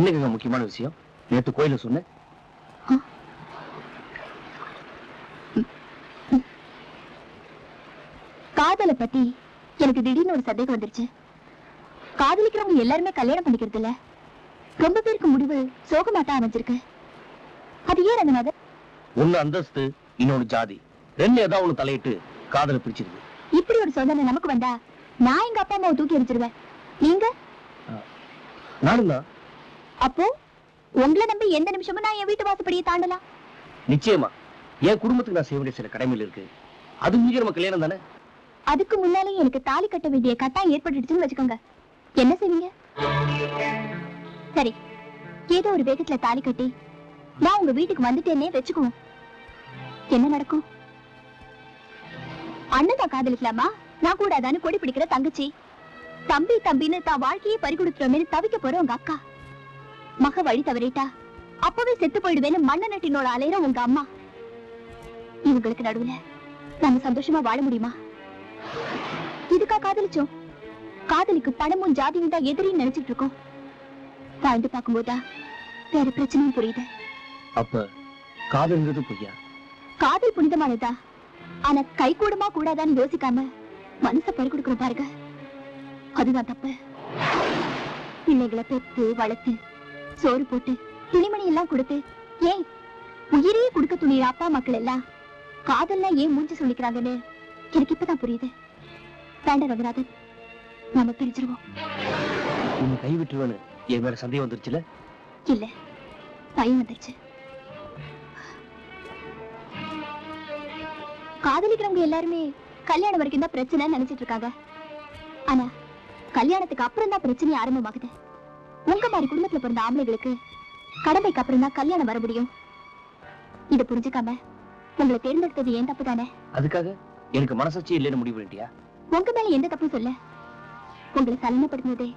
என்னங்க முக்கியமான விஷயம்? நேத்து கோயில சொன்னேன். காதலை பத்தி எனக்கு திடீர்னு ஒரு சந்தேகம் வந்துருச்சு. காதலிக்கிறவங்க எல்லாருமே கல்யாணம் பண்ணிக்கிறது இல்ல ரொம்ப பேருக்கு முடிவு சோகமாட்டா அமைஞ்சிருக்கு. அது ஏன் ரங்கநாதன் ஒண்ணு அந்தஸ்து இன்னொன்னு ஜாதி. ரெண்டு ஏதாவது ஒண்ணு தலையிட்டு காதல பிரிச்சிருக்கு இப்படி ஒரு சோதனை நமக்கு வந்தா நான் எங்க அப்பா அம்மாவை தூக்கி எரிச்சிருவேன் நீங்க? நானும் தான் அப்போ உங்களை நம்பி எந்த நிமிஷமும் நான் என் வீட்டு வாசப்படியை தாண்டலாம் நிச்சயமா. என் குடும்பத்துக்கு நான் செய்ய வேண்டிய சில கடமைகள் இருக்கு. அது முடிஞ்ச நம்ம கல்யாணம் தானே? அதுக்கு முன்னாலே எனக்கு தாலி கட்ட வேண்டிய கட்டாயம் ஏற்பட்டுடுச்சுன்னு வச்சுக்கோங்க. என்ன செய்வீங்க? சரி ஏதோ ஒரு வேகத்துல தாலி கட்டி நான் உங்க வீட்டுக்கு வந்துட்டேனே வச்சுக்குவோம். என்ன நடக்கும்? அண்ணன் காதலிக்கலாமா? நான் கூடாதான்னு கொடி பிடிக்கிற தங்கச்சி. தம்பி தம்பின்னு தான் வாழ்க்கையே பறி கொடுத்துறோமே தவிக்க போற உங்க அக்கா. மக வழி தவறிட்டா? அப்பவே செத்து போயிடுவேன்னு மண்ண நட்டினோட அலையிற உங்க அம்மா. இவங்களுக்கு நடுவுல நாம சந்தோஷமா வாழ முடியுமா? இதுக்கா காதலிச்சோம். காதலிக்கு பணமும் ஜாதியும் தான் எதிரின்னு நினைச்சிட்டு இருக்கோம். வாழ்ந்து பார்க்கும்போதா வேற பிரச்சனையும் புரியுது. அப்ப காதல்ங்கிறது பொய்யா? காதல் புனிதமானதா? ஆனா கை கூடமா கூடாதான்னு யோசிக்காம மனச பறி கொடுக்கணும் பாருங்க. அதுதான் தப்பு. பிள்ளைகளை பெத்து வளர்த்து சோறு போட்டு துணிமணி எல்லாம் கொடுத்து ஏன் உயிரையே கொடுக்க துணிய அப்பா மக்கள் எல்லாம் காதல்லாம் ஏன் மூஞ்சி சொல்லிக்கிறாங்கன்னு எனக்கு இப்பதான் புரியுது. வேண்டாம் ரகுநாதன் நாம பிரிச்சிருவோம் உன்னை கை விட்டுருவேன்னு என் மேல சந்தேகம் வந்துருச்சுல? இல்ல பயம் வந்துருச்சு. காதலிக்கிறவங்க எல்லாருமே கல்யாணம் வரைக்கும் தான் பிரச்சனை நினைச்சிட்டு இருக்காங்க. ஆனா கல்யாணத்துக்கு அப்புறம் தான் பிரச்சனை ஆரம்பமாகுது. உங்க மாதிரி குடும்பத்துல பிறந்த ஆம்பளைகளுக்கு கடமைக்கு அப்புறம் தான் கல்யாணம் வர முடியும். இத புரிஞ்சுக்காம உங்களை தேர்ந்தெடுத்தது ஏன் தப்பு தானே? அதுக்காக எனக்கு மனசாட்சி இல்லைன்னு முடிவு பண்ணிட்டியா? உங்க மேல எந்த தப்பும் சொல்ல. உங்களை சலனப்படுத்தினதே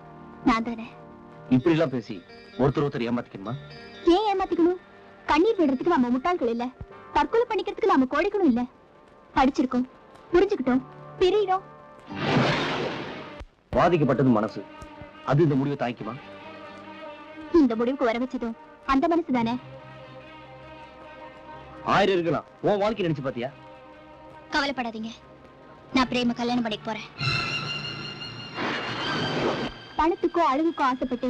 நான் தானே. இப்படி எல்லாம் பேசி ஒருத்தர் ஒருத்தர் ஏமாத்திக்கணுமா? ஏன் ஏமாத்திக்கணும்? கண்ணீர் விடுறதுக்கு நாம முட்டாள்கள் இல்ல. தற்கொலை பண்ணிக்கிறதுக்கு நாம கோழைகளும் இல்ல. படிச்சிருக்கோம் புரிஞ்சுக்கிட்டோம் பிரியிறோம். பாதிக்கப்பட்டது மனசு. அது இந்த முடிவை தாய்க்குமா இந்த முடிவுக்கு வர வச்சதும் அந்த மனசு தானே? ஆயிரம் இருக்கலாம். உன் வாழ்க்கை நினைச்சு பாத்தியா கவலைப்படாதீங்க. நான் பிரேம கல்யாணம் பண்ணிக்க போறேன். பணத்துக்கோ அழகுக்கோ ஆசைப்பட்டு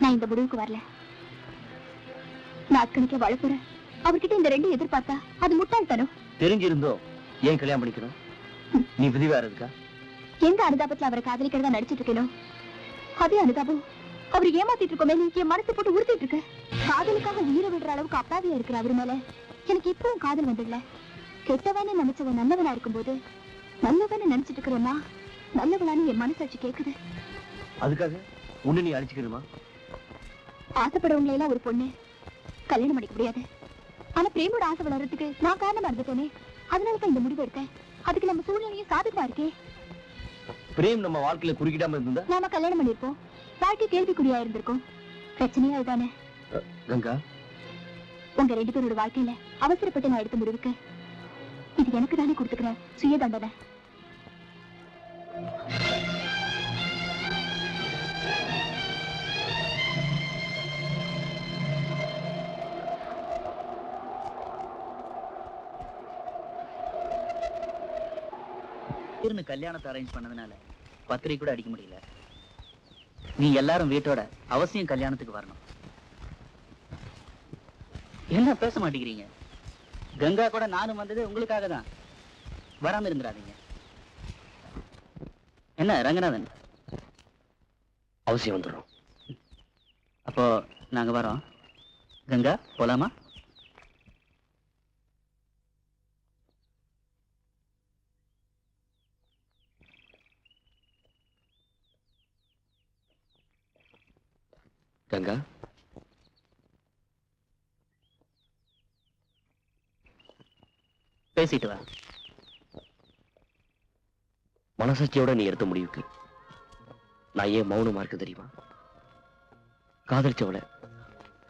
நான் இந்த முடிவுக்கு வரல. நான் அக்கணிக்க வாழ போறேன். அவர்கிட்ட இந்த ரெண்டும் எதிர்பார்த்தா அது முட்டாள்தனம். தெரிஞ்சிருந்தோ ஏன் கல்யாணம் பண்ணிக்கணும்? நீ விதிவா இருக்கா? எந்த அனுதாபத்துல அவரை காதலிக்கிறதா நடிச்சிட்டு இருக்கேனோ? அதே அனுதாபம் அவர் ஏமாத்திட்டு இருக்கோமே என் மனசு போட்டு உறுத்திட்டு இருக்கு. காதலுக்காக உயிரை விடுற அளவுக்கு அப்பாவியா இருக்கிற அவர் மேல எனக்கு இப்பவும் காதல் வந்துடல. கெட்டவன்னு நினைச்சவன் நல்லவனா இருக்கும்போது நல்லவன்னு நினைச்சிட்டு இருக்கிறேன்னா நல்லவளான்னு என் மனசாட்சி கேக்குது. அதுக்காக உன்னை நீ அழிச்சுக்கணுமா ஆசைப்படுறவங்களை எல்லாம் ஒரு பொண்ணு. கல்யாணம் பண்ணிக்க முடியாது. ஆனா பிரேமோட ஆசை வளர்றதுக்கு நான் காரணமா இருந்துட்டேனே. அதனால தான் இந்த முடிவு எடுத்தேன். அதுக்கு நம்ம சூழ்நிலையும் சாதகமா இருக்கே. பிரேம் நம்ம வாழ்க்கையில குறுக்கிடாம இருந்தா நாம கல்யாணம் பண்ணிருப்போம் வாழ்க்கை கேள்விக்குறியா இருந்திருக்கும். பிரச்சனையா இதுதானே கங்கா. உங்க ரெண்டு பேரோட வாழ்க்கையில அவசரப்பட்டு நான் எடுத்த முடிவுக்கு இது எனக்கு தானே கொடுத்துக்கிற சுய தண்டனை. கல்யாணத்தை அரேஞ்ச் பண்ணதுனால பத்திரிக்கை கூட அடிக்க முடியல. நீ எல்லாரும் வீட்டோட அவசியம் கல்யாணத்துக்கு வரணும். என்ன பேச மாட்டேங்கிறீங்க? கங்கா கூட நானும் வந்தது உங்களுக்காக தான். வராம இருந்துடாதீங்க. என்ன ரங்கநாதன்? அவசியம் வந்துடும் அப்போ நாங்க வரோம். கங்கா போலாமா? கங்கா. பேசிட்டு வா. மனசாட்சியோட நீ எடுத்த முடிவுக்கு நான் ஏன் மௌனமா இருக்கு தெரியுமா? காதலிச்சவள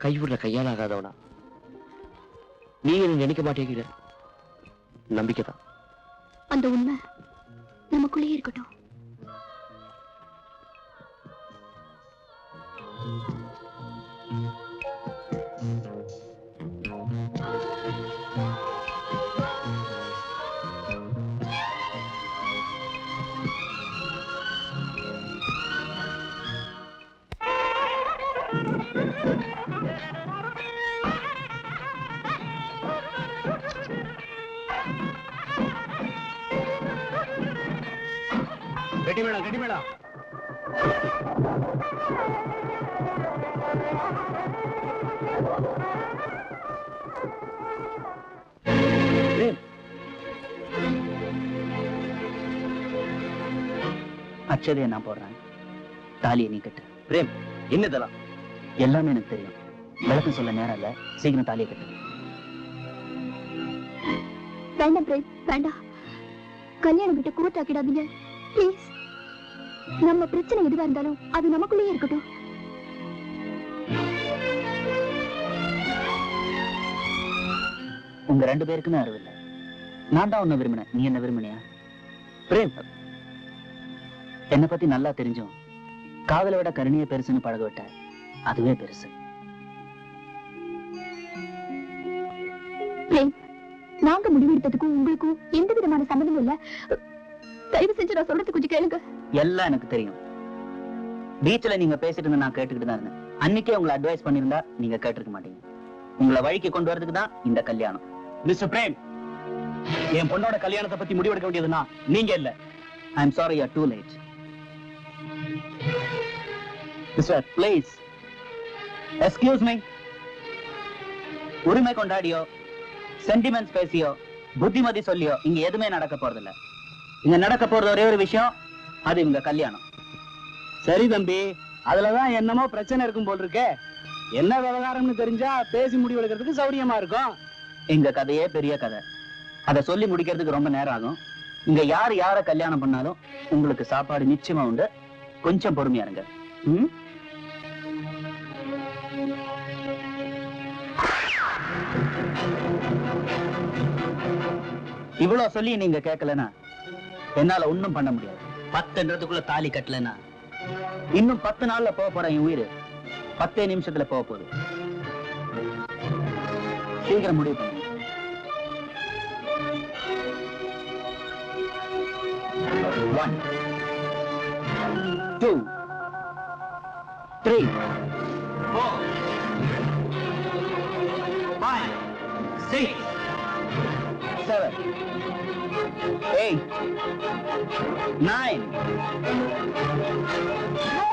கையூர்ல கையாலாகாதவனா நீ என்ன நினைக்க மாட்டேங்கிற நம்பிக்கை தான். அந்த உண்மை நமக்குள்ளேயே இருக்கட்டும். கட்டி மேடம் நான் போடுறேன். தாலியை நீ கட்டு. பிரேம் என்னதெல்லாம்? எல்லாமே எனக்கு தெரியும். விளக்கம் சொல்ல நேரம் இல்ல. சீக்கிரம் தாலியை கட்டு. வேண்டாம் பிரேம் வேண்டாம். கல்யாணம் கிட்ட கூட்டாக்கிடாதீங்க ப்ளீஸ் நம்ம பிரச்சனை எதுவா இருந்தாலும் அது நமக்குள்ளேயே இருக்கட்டும். உங்க ரெண்டு பேருக்குமே அறிவு இல்ல. நான் தான் உன்னை விரும்பினேன். நீ என்ன விரும்பினியா? பிரேம் என்னை பத்தி நல்லா தெரிஞ்சும். காதலை விட கருணையை பெருசுன்னு பழக விட்ட அதுவே பெருசு. நாங்க முடிவெடுத்ததுக்கும் உங்களுக்கும் எந்த விதமான சம்மந்தமும் இல்ல. தயவு செஞ்சு நான் சொல்றது கொஞ்சம் கேளுங்க. எல்லாம் எனக்கு தெரியும். பீச்ல நீங்க பேசிட்டு இருந்த நான் கேட்டுக்கிட்டு தான் இருந்தேன். அன்னைக்கே உங்களை அட்வைஸ் பண்ணிருந்தா நீங்க கேட்டிருக்க மாட்டீங்க. உங்களை வழிக்கு கொண்டு வரதுக்கு தான் இந்த கல்யாணம். மிஸ்டர் பிரேம் என் பொண்ணோட கல்யாணத்தை பத்தி முடிவெடுக்க வேண்டியதுன்னா நீங்க இல்ல. I am sorry you too late mister please excuse me உரிமை கொண்டாடியோ சென்டிமெண்ட்ஸ் பேசியோ புத்திமதி சொல்லியோ இங்க எதுவுமே நடக்க போறதில்ல. இங்க நடக்க போறது ஒரே ஒரு விஷயம் அது இங்க கல்யாணம். சரி தம்பி அதுலதான் என்னமோ பிரச்சனை இருக்கும் போல் இருக்கே. என்ன விவகாரம்னு தெரிஞ்சா பேசி முடிவெடுக்கிறதுக்கு சௌரியமா இருக்கும். எங்க கதையே பெரிய கதை. அதை சொல்லி முடிக்கிறதுக்கு ரொம்ப நேரம் ஆகும். இங்க யார் யார கல்யாணம் பண்ணாலும் உங்களுக்கு சாப்பாடு நிச்சயமா உண்டு. கொஞ்சம் பொறுமையா இருங்க. ம்? இவ்வளவு சொல்லி நீங்க கேட்கலனா? என்னால ஒண்ணும் பண்ண முடியாது. பத்துன்றதுக்குள்ள தாலி கட்டலனா? இன்னும் பத்து நாள்ல போக போற என் உயிர். பத்தே நிமிஷத்துல போக போகுது. சீக்கிரம் முடிவு பண்ணுங்க one two three four Six, seven, eight, nine. Whoa!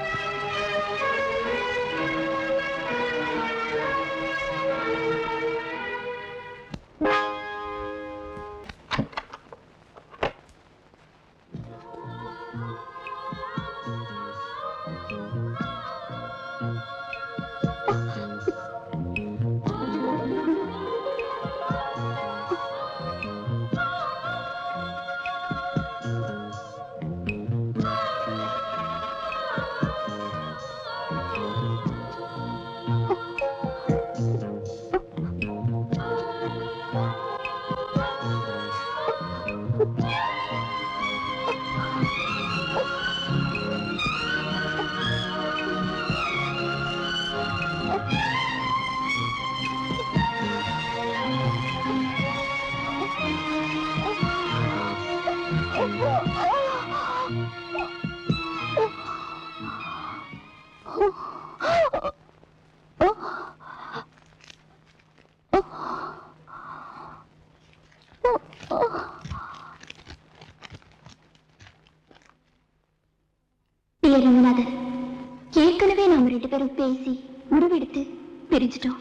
நாம பேசி முடிவெடுத்து பிரிஞ்சிட்டோம்.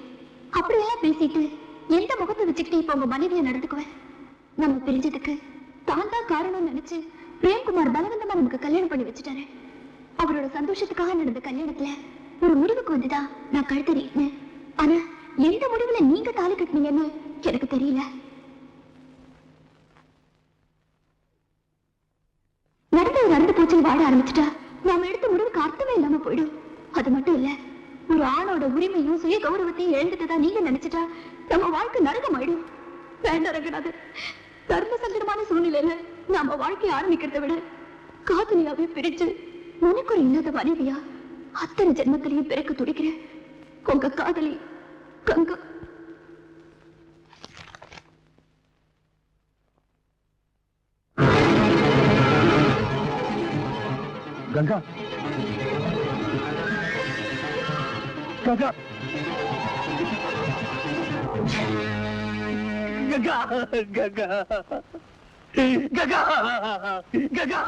அப்படியெல்லாம் பேசிட்டு எந்த முகத்தை வச்சுக்கிட்டு இப்ப உங்க மனைவியை நடந்துக்குவேன் நம்ம பிரிஞ்சதுக்கு தான் தான் காரணம்னு நினைச்சு பிரேம்குமார் பலவந்தமா நமக்கு கல்யாணம் பண்ணி வச்சுட்டாரு. அவரோட சந்தோஷத்துக்காக நடந்த கல்யாணத்துல ஒரு முடிவுக்கு வந்துதான் நான் கழுத்தறினேன் ஆனா எந்த முடிவுல நீங்க தாலி கட்டினீங்கன்னு எனக்கு தெரியல. நட நடந்து போச்சு வாட ஆரம்பிச்சிட்டா நாம எடுத்த முடிவுக்கு அர்த்தமே இல்லாம போயிடும். அது மட்டும் இல்ல ஒரு ஆணோட உரிமையும் சுய கௌரவத்தையும் எழுந்துட்டதா நீங்க நினைச்சிட்டா நம்ம வாழ்க்கை நரகமாயிடும். வேண்டாம் ரங்கநாதன் தர்ம சங்கடமான சூழ்நிலையில நாம வாழ்க்கையை ஆரம்பிக்கிறதை விட காதலியாவே பிரிச்சு உனக்கு ஒரு இல்லாத மனைவியா அத்தனை ஜென்மத்திலையும் பிறக்க துடிக்கிறேன் உங்க காதலி கங்கா. கங்கா. கங்கா கங்கா கங்கா கங்கா கங்கா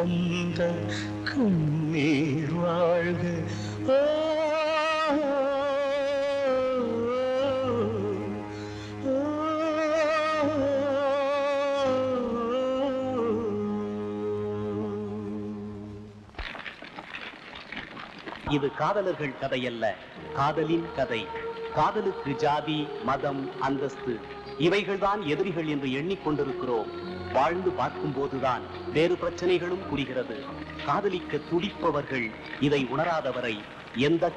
காதல் கண்ணீர் வாழ்க இது காதலர்கள் கதையல்ல காதலின் கதை காதலுக்கு ஜாதி மதம் அந்தஸ்து இவைகள்தான் எதிரிகள் என்று எண்ணிக்கொண்டிருக்கிறோம் வாழ்ந்து பார்க்கும் போதுதான் வேறு பிரச்சனைகளும் புரிகிறது. காதலிக்க துடிப்பவர்கள் இதை உணராதவரை எந்த